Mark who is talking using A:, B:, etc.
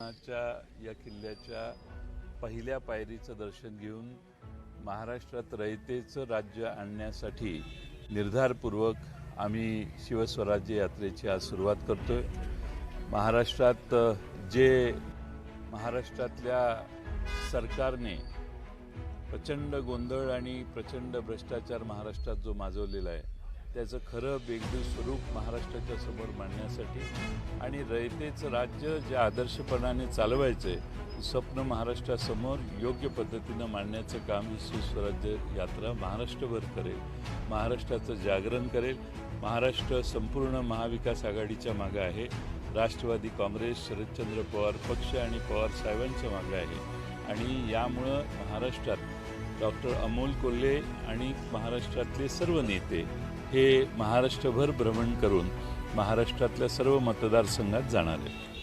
A: या किल्ल्याच्या पहिल्या पायरीचं दर्शन घेऊन महाराष्ट्रात रयतेचं राज्य आणण्यासाठी निर्धारपूर्वक आम्ही शिवस्वराज्य यात्रेची आज सुरुवात करतोय. महाराष्ट्रात जे महाराष्ट्रातल्या सरकारने प्रचंड गोंधळ आणि प्रचंड भ्रष्टाचार महाराष्ट्रात जो माजवलेला आहे त्याचं खरं वेगळं स्वरूप महाराष्ट्राच्या समोर मांडण्यासाठी आणि रयतेचं राज्य जे आदर्शपणाने चालवायचं आहे स्वप्न महाराष्ट्रासमोर योग्य पद्धतीनं मांडण्याचं काम ही सुस्वराज्य यात्रा महाराष्ट्रभर करेल महाराष्ट्राचं जागरण करेल. महाराष्ट्र संपूर्ण महाविकास आघाडीच्या मागं आहे. राष्ट्रवादी काँग्रेस शरदचंद्र पवार पक्ष आणि पवार साहेबांच्या मागं आहे. आणि यामुळं महाराष्ट्रात डॉक्टर अमोल कोल्हे आणि महाराष्ट्रातले सर्व नेते हे महाराष्ट्रभर भ्रमण करून महाराष्ट्रातल्या सर्व मतदारसंघात जाणार आहेत.